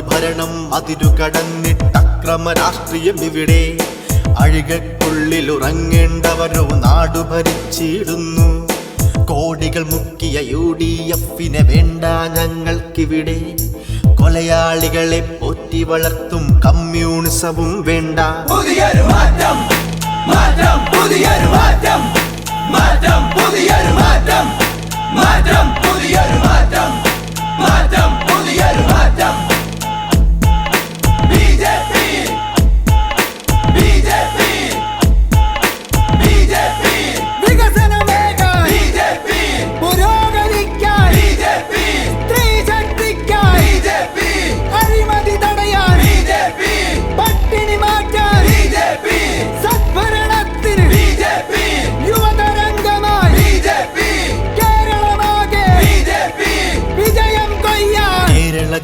അതിരുകടന്നിട്ടക്രമ അതിരു കടന്നിട്ടക്രമ രാഷ്ട്രീയം ഇവിടെ. അഴികക്കുള്ളിൽ ഉറങ്ങേണ്ടവരോ നാടു ഭരിച്ചിടുന്നു. കോടികൾ മുക്കിയ യു ഡി എഫിനെ വേണ്ട ഞങ്ങൾക്കിവിടെ. കൊലയാളികളെ പോറ്റി വളർത്തും കമ്മ്യൂണിസവും വേണ്ട. പുതിയൊരു മാറ്റം മാറ്റം പുതിയൊരു മാറ്റം മാറ്റം പുതിയൊരു മാറ്റം മാറ്റം പുതിയൊരു മാറ്റം മാറ്റം.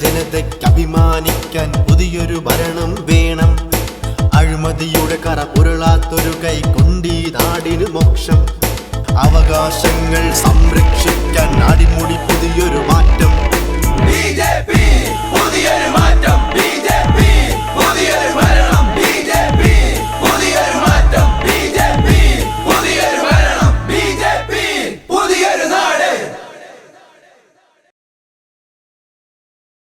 ജനതയ്ക്ക് അഭിമാനിക്കാൻ പുതിയൊരു ഭരണം വേണം. അഴിമതിയുടെ കറ പുരളാത്തൊരു കൈ കൊണ്ടീ നാടിന് മോക്ഷം. അവകാശങ്ങൾ സംരക്ഷിക്കാൻ അടിമുടി പുതിയൊരു മാറ്റം